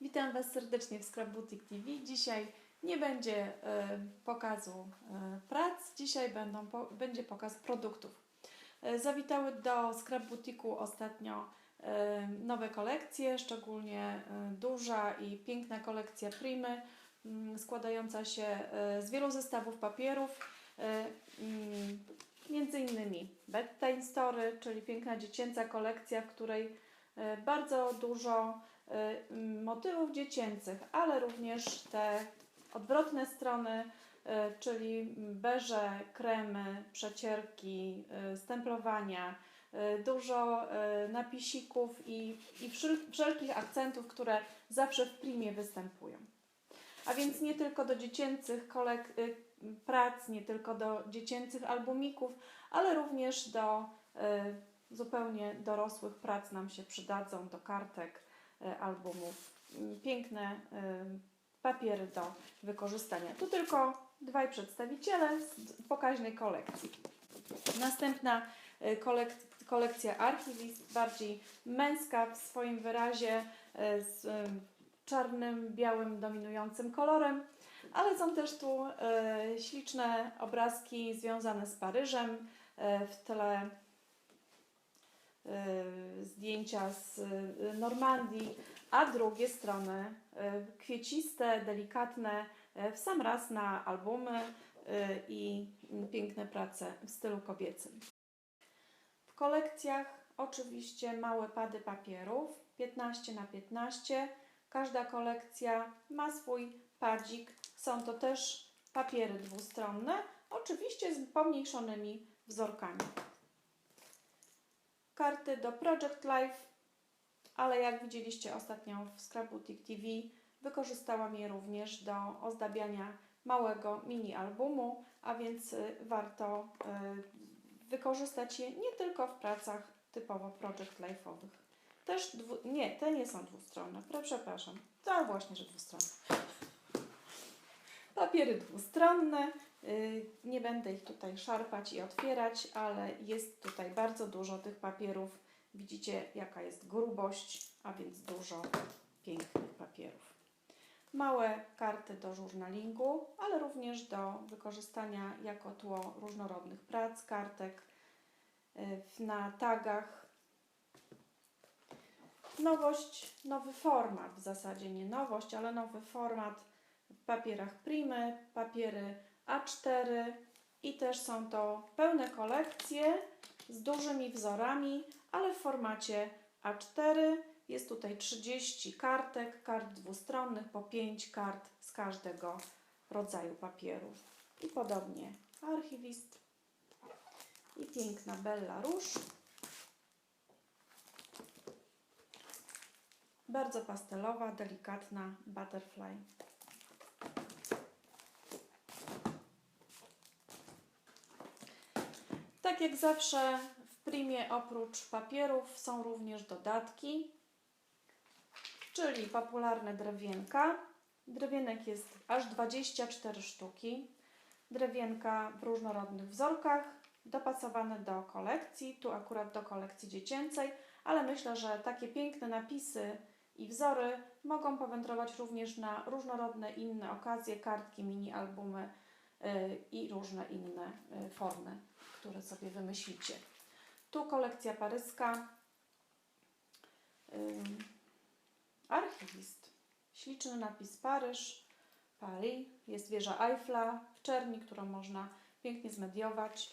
Witam Was serdecznie w Scrap Boutique TV. Dzisiaj nie będzie e, pokazu e, prac, dzisiaj będą, będzie pokaz produktów. E, zawitały do Scrap Boutique'u ostatnio nowe kolekcje, szczególnie duża i piękna kolekcja Primy, mm, składająca się z wielu zestawów papierów, mm, między innymi Bedtime Story, czyli piękna dziecięca kolekcja, w której bardzo dużo motywów dziecięcych, ale również te odwrotne strony, e, czyli beże, kremy, przecierki, e, stemplowania, dużo napisików i, i wszel- wszelkich akcentów, które zawsze w primie występują. A więc nie tylko do dziecięcych kolek- y, prac, nie tylko do dziecięcych albumików, ale również do y, zupełnie dorosłych prac nam się przydadzą, do kartek, y, albumów. Y, Piękne y, papiery do wykorzystania. Tu tylko dwaj przedstawiciele z pokaźnej kolekcji. Następna y, kolek- kolekcja Archivist, bardziej męska w swoim wyrazie, z czarnym, białym, dominującym kolorem, ale są też tu e, śliczne obrazki związane z Paryżem. E, w tle e, zdjęcia z e, Normandii, a drugie strony e, kwieciste, delikatne, e, w sam raz na albumy i piękne prace w stylu kobiecym. W kolekcjach oczywiście małe pady papierów 15 na 15 Każda kolekcja ma swój padzik. Są to też papiery dwustronne, oczywiście z pomniejszonymi wzorkami. Karty do Project Life, ale jak widzieliście ostatnio w Scrap Boutique TV, wykorzystałam je również do ozdabiania małego mini albumu, a więc y, warto y, wykorzystać je nie tylko w pracach typowo Project Life'owych. Też dwu... Nie, te nie są dwustronne. Przepraszam. To właśnie, że dwustronne. Papiery dwustronne. Yy, Nie będę ich tutaj szarpać i otwierać, ale jest tutaj bardzo dużo tych papierów. Widzicie, jaka jest grubość, a więc dużo pięknych papierów. Małe karty do żurnalingu, ale również do wykorzystania jako tło różnorodnych prac, kartek w- na tagach Nowość, nowy format w zasadzie, nie nowość, ale nowy format w papierach Primy, papiery A4 i też są to pełne kolekcje z dużymi wzorami, ale w formacie A4. Jest tutaj 30 kartek, kart dwustronnych, po 5 kart z każdego rodzaju papierów. I podobnie archiwist i piękna Bella Rouge. Bardzo pastelowa, delikatna butterfly. Tak jak zawsze w primie oprócz papierów są również dodatki, czyli popularne drewienka. Drewienek jest aż 24 sztuki. Drewienka w różnorodnych wzorkach, dopasowane do kolekcji, tu akurat do kolekcji dziecięcej, ale myślę, że takie piękne napisy i wzory mogą powędrować również na różnorodne inne okazje, kartki, mini albumy y, i różne inne y, formy, które sobie wymyślicie. Tu kolekcja paryska. Archiwist. Śliczny napis Paryż, Paris. Jest wieża Eiffla w czerni, którą można pięknie zmediować.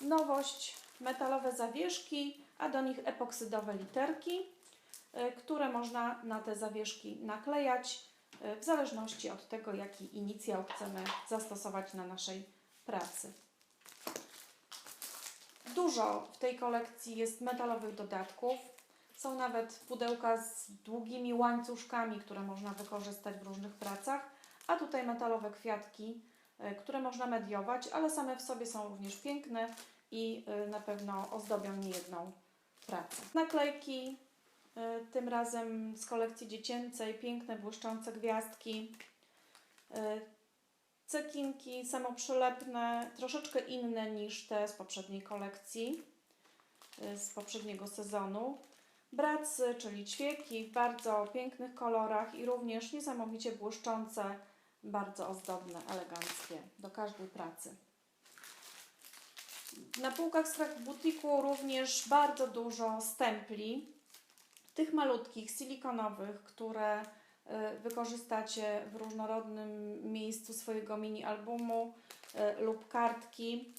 Nowość, metalowe zawieszki, a do nich epoksydowe literki, y, które można na te zawieszki naklejać w zależności od tego, jaki inicjał chcemy zastosować na naszej pracy. Dużo w tej kolekcji jest metalowych dodatków. Są nawet pudełka z długimi łańcuszkami, które można wykorzystać w różnych pracach, a tutaj metalowe kwiatki, y, które można mediować, ale same w sobie są również piękne i y, na pewno ozdobią niejedną pracę. Naklejki, tym razem z kolekcji dziecięcej, piękne, błyszczące gwiazdki. Y, Cekinki samoprzylepne, troszeczkę inne niż te z poprzedniej kolekcji, y, z poprzedniego sezonu. bracy, czyli ćwieki w bardzo pięknych kolorach i również niesamowicie błyszczące, bardzo ozdobne, eleganckie do każdej pracy. Na półkach Scrap Butiku również bardzo dużo stempli, tych malutkich, silikonowych, które y, wykorzystacie w różnorodnym miejscu swojego mini albumu y, lub kartki.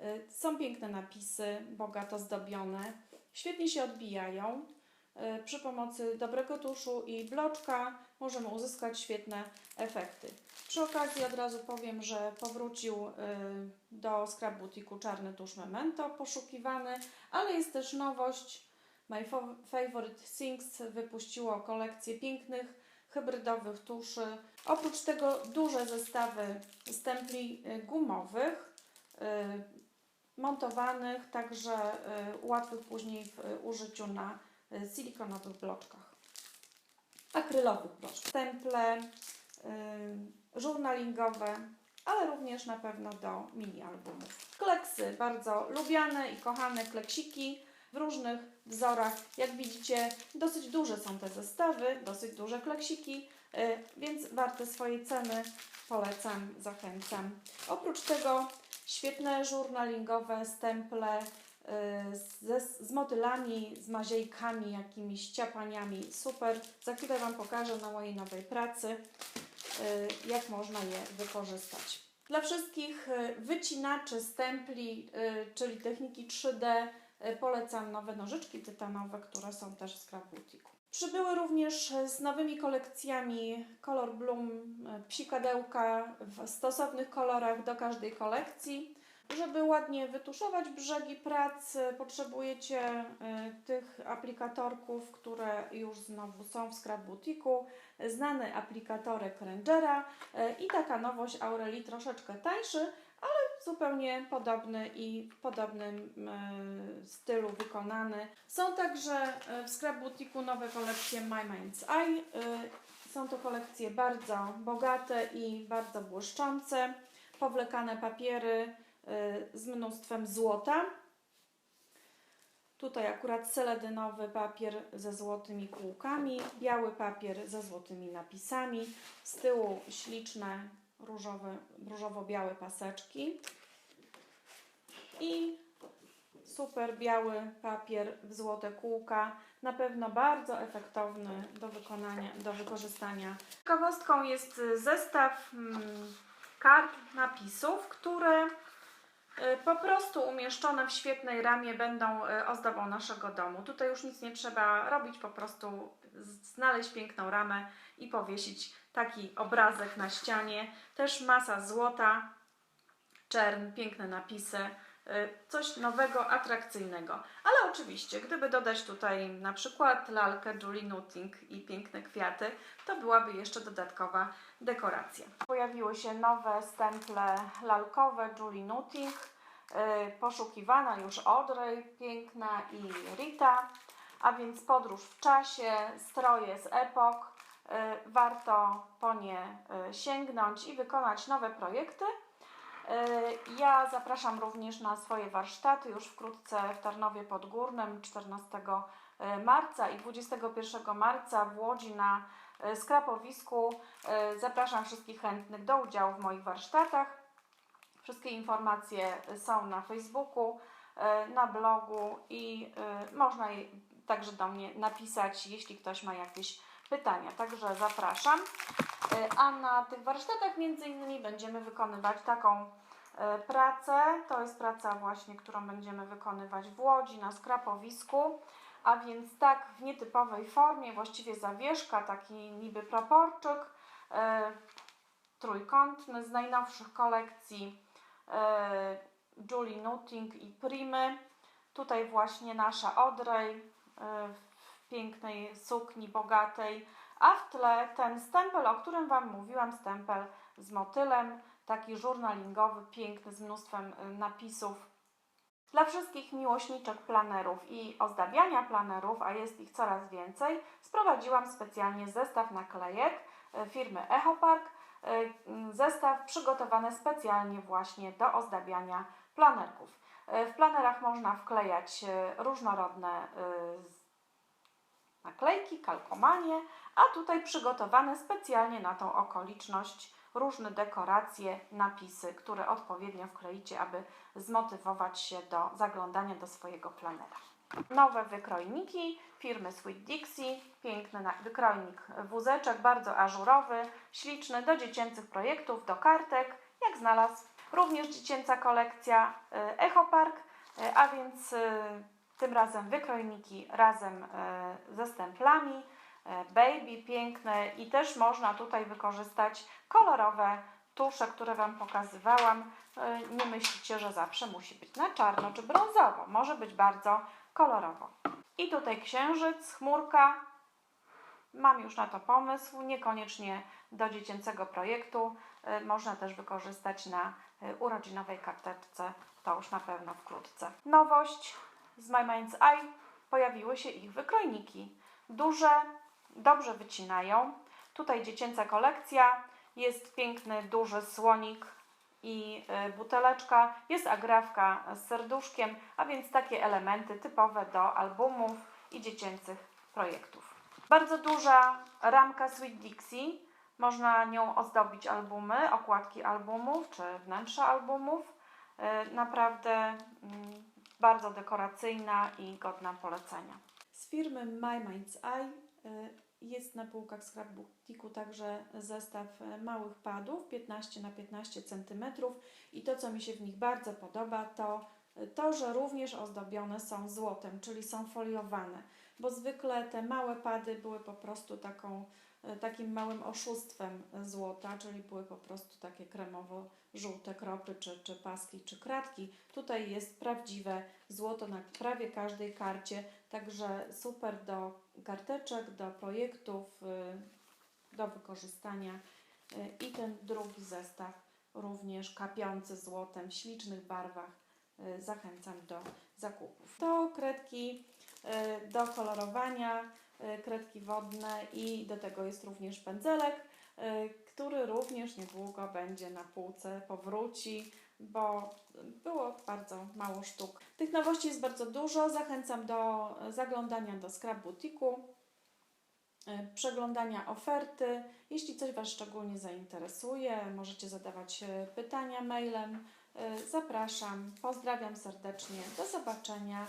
Y, Są piękne napisy, bogato zdobione, świetnie się odbijają. Przy pomocy dobrego tuszu i bloczka możemy uzyskać świetne efekty. Przy okazji od razu powiem, że powrócił do Scrap Boutique'u czarny tusz Memento, poszukiwany, ale jest też nowość. My Favorite Things wypuściło kolekcję pięknych, hybrydowych tuszy. Oprócz tego duże zestawy stempli y, gumowych, y, montowanych, także y, łatwych później w użyciu na silikonowych bloczkach. Akrylowych bloczkach. Stemple, żurnalingowe, ale również na pewno do mini albumów. Kleksy, bardzo lubiane i kochane kleksiki w różnych wzorach. Jak widzicie, dosyć duże są te zestawy, dosyć duże kleksiki, y, więc warte swojej ceny. Polecam, zachęcam. Oprócz tego świetne żurnalingowe stemple y, z motylami, z maziejkami, jakimiś ciapaniami. Super. Za chwilę Wam pokażę na mojej nowej pracy, y, jak można je wykorzystać. Dla wszystkich wycinaczy stempli, czyli techniki 3D, y, polecam nowe nożyczki tytanowe, które są też w Scrap Boutique'u. Przybyły również z nowymi kolekcjami Color Bloom, y, psikadełka w stosownych kolorach do każdej kolekcji. Żeby ładnie wytuszować brzegi prac, y, potrzebujecie tych aplikatorków, które już znowu są w Scrap Boutique'u. Znany aplikatorek Rangera i taka nowość Aureli, troszeczkę tańszy, ale zupełnie podobny i w podobnym y, stylu wykonany. Są także y, w Scrap Boutique'u nowe kolekcje My Mind's Eye. Y, Są to kolekcje bardzo bogate i bardzo błyszczące, powlekane papiery z mnóstwem złota. Tutaj akurat seledynowy papier ze złotymi kółkami, biały papier ze złotymi napisami, z tyłu śliczne różowe, różowo-białe paseczki i super biały papier w złote kółka. Na pewno bardzo efektowny do wykonania, do wykorzystania. Ciekawostką jest zestaw mm, kart napisów, które po prostu umieszczone w świetnej ramie będą y, ozdobą naszego domu. Tutaj już nic nie trzeba robić, po prostu znaleźć piękną ramę i powiesić taki obrazek na ścianie. Też masa złota, czern, piękne napisy, y, coś nowego, atrakcyjnego. Ale oczywiście, gdyby dodać tutaj na przykład lalkę Julie Nutting i piękne kwiaty, to byłaby jeszcze dodatkowa dekoracja. Pojawiły się nowe stemple lalkowe Julie Nutting, y, poszukiwana już Audrey, piękna i Rita, a więc podróż w czasie, stroje z epok. Y, Warto po nie y, sięgnąć i wykonać nowe projekty. Y, Ja zapraszam również na swoje warsztaty już wkrótce w Tarnowie Podgórnym 14 marca i 21 marca w Łodzi na y, skrapowisku. Zapraszam wszystkich chętnych do udziału w moich warsztatach. Wszystkie informacje są na Facebooku, na blogu i można także do mnie napisać, jeśli ktoś ma jakieś pytania. Także zapraszam. Y, A na tych warsztatach między innymi będziemy wykonywać taką y, pracę. To jest praca właśnie, którą będziemy wykonywać w Łodzi na skrapowisku. A więc tak w nietypowej formie, właściwie zawieszka, taki niby proporczyk y, trójkątny z najnowszych kolekcji Julie Nutting i Primy. Tutaj właśnie nasza y, w pięknej sukni, bogatej, a w tle ten stempel, o którym Wam mówiłam, stempel z motylem, taki żurnalingowy, piękny, z mnóstwem y, napisów. Dla wszystkich miłośniczek planerów i ozdabiania planerów, a jest ich coraz więcej, sprowadziłam specjalnie zestaw naklejek y, firmy Echopark. Y, y, Zestaw przygotowany specjalnie właśnie do ozdabiania planerków. W planerach można wklejać różnorodne naklejki, kalkomanie, a tutaj przygotowane specjalnie na tą okoliczność różne dekoracje, napisy, które odpowiednio wkleicie, aby zmotywować się do zaglądania do swojego planera. Nowe wykrojniki firmy Sweet Dixie, piękny wykrojnik wózeczek, bardzo ażurowy, śliczny do dziecięcych projektów, do kartek, jak znalazł. Również dziecięca kolekcja y, Echo Park, y, a więc y, tym razem wykrojniki razem ze stemplami, y, baby piękne i też można tutaj wykorzystać kolorowe tusze, które Wam pokazywałam. Y, Nie myślicie, że zawsze musi być na czarno czy brązowo, może być bardzo kolorowo. I tutaj księżyc, chmurka. Mam już na to pomysł, niekoniecznie do dziecięcego projektu. Y, Można też wykorzystać na urodzinowej karteczce, to już na pewno wkrótce. Nowość z My Mind's Eye pojawiły się ich wykrojniki. Duże, dobrze wycinają. Tutaj dziecięca kolekcja, jest piękny, duży słonik i y, buteleczka, jest agrafka z serduszkiem, a więc takie elementy typowe do albumów i dziecięcych projektów. Bardzo duża ramka Sweet Dixie, można nią ozdobić albumy, okładki albumów czy wnętrze albumów. Y, Naprawdę mm, bardzo dekoracyjna i godna polecenia. Z firmy My Mind's Eye y, jest na półkach scrapbookiku także zestaw e, małych padów 15 na 15 cm i to co mi się w nich bardzo podoba to e, to, że również ozdobione są złotem, czyli są foliowane, bo zwykle te małe pady były po prostu taką, takim małym oszustwem złota, czyli były po prostu takie kremowo-żółte kropy, czy, czy paski, czy kratki. Tutaj jest prawdziwe złoto na prawie każdej karcie, Także super do karteczek, do projektów, y, do wykorzystania. Y, I ten drugi zestaw, również kapiący złotem, w ślicznych barwach. Y, Zachęcam do zakupów. To kredki do kolorowania, kredki wodne i do tego jest również pędzelek, y, który również niedługo będzie na półce, powróci bo było bardzo mało sztuk. Tych nowości jest bardzo dużo. Zachęcam do zaglądania do Scrap Boutique'u, e, przeglądania oferty. Jeśli coś Was szczególnie zainteresuje, możecie zadawać pytania mailem. Zapraszam, pozdrawiam serdecznie, do zobaczenia.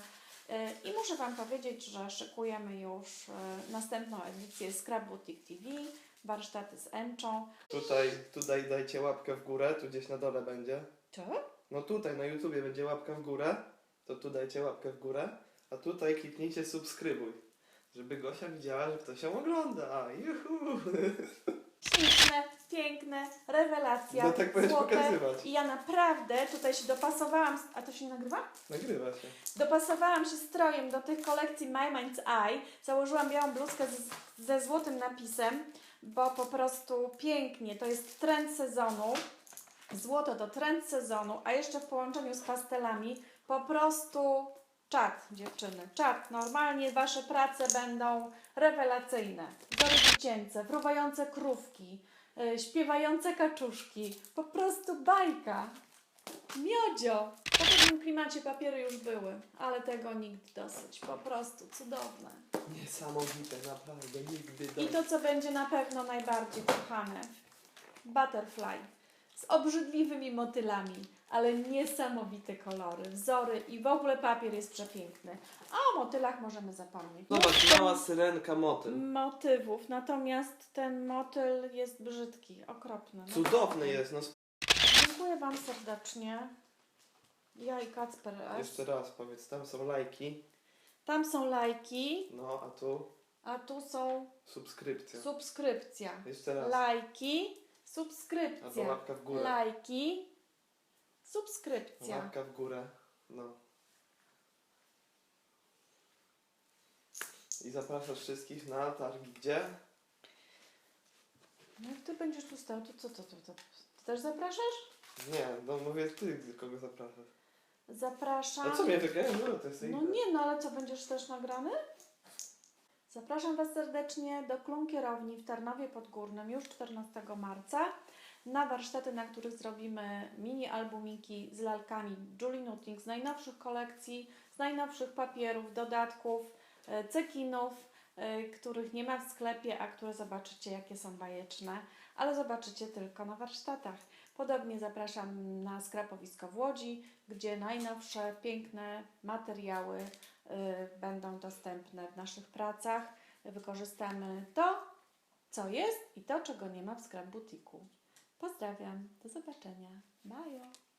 I muszę Wam powiedzieć, że szykujemy już e, następną edycję Scrap Boutique TV, warsztaty z Enczą. Tutaj, tutaj dajcie łapkę w górę, tu gdzieś na dole będzie. Co? No tutaj na YouTubie będzie łapka w górę, to tu dajcie łapkę w górę, a tutaj kliknijcie subskrybuj, żeby Gosia widziała, że ktoś ją ogląda. Juhu! Śliczne, piękne, rewelacja, No tak złote. pokazywać. I ja naprawdę tutaj się dopasowałam, a to się nagrywa? Nagrywa się. Dopasowałam się strojem do tych kolekcji My Mind's Eye. Założyłam białą bluzkę z, ze złotym napisem, bo po prostu pięknie. To jest trend sezonu. Złoto to trend sezonu, a jeszcze w połączeniu z pastelami po prostu czad, dziewczyny, czad. Normalnie Wasze prace będą rewelacyjne. Wzory dziecięce, fruwające krówki, śpiewające kaczuszki. Po prostu bajka. Miodzio! W podobnym klimacie papiery już były, ale tego nigdy dosyć. Po prostu cudowne. Niesamowite, naprawdę, nigdy I to, co będzie na pewno najbardziej kochane. Butterfly. Z obrzydliwymi motylami, ale niesamowite kolory, wzory i w ogóle papier jest przepiękny. A o motylach możemy zapomnieć. Zobacz, Mnóstwo mała syrenka motyl. motywów, natomiast ten motyl jest brzydki, okropny. Cudowny naprawdę. jest, no Dziękuję Wam serdecznie. Ja i Kacper S. jeszcze raz powiedz, tam są lajki, Tam są lajki, no a tu a tu są subskrypcja. subskrypcja. Jeszcze raz. Lajki, Albo subskrypcja. łapka w górę. Lajki, subskrypcja. Łapka w górę, no. I zapraszasz wszystkich na targi, gdzie? No jak ty będziesz tu stał, to co, co, co, co? Ty też zapraszasz? Nie, no mówię ty, kogo zapraszasz. Zapraszam. A co mnie wygrałem? No to jest No nie, no ale co, będziesz też nagrany? Zapraszam Was serdecznie do Klum Kierowni w Tarnowie Podgórnym już 14 marca na warsztaty, na których zrobimy mini albumiki z lalkami Julie Nutting z najnowszych kolekcji, z najnowszych papierów, dodatków, e, cekinów. y, których nie ma w sklepie, a które zobaczycie, jakie są bajeczne, ale zobaczycie tylko na warsztatach. Podobnie zapraszam na skrapowisko w Łodzi, gdzie najnowsze, piękne materiały y, będą dostępne w naszych pracach. Wykorzystamy to, co jest i to, czego nie ma w scrap butiku. Pozdrawiam, do zobaczenia. Bye!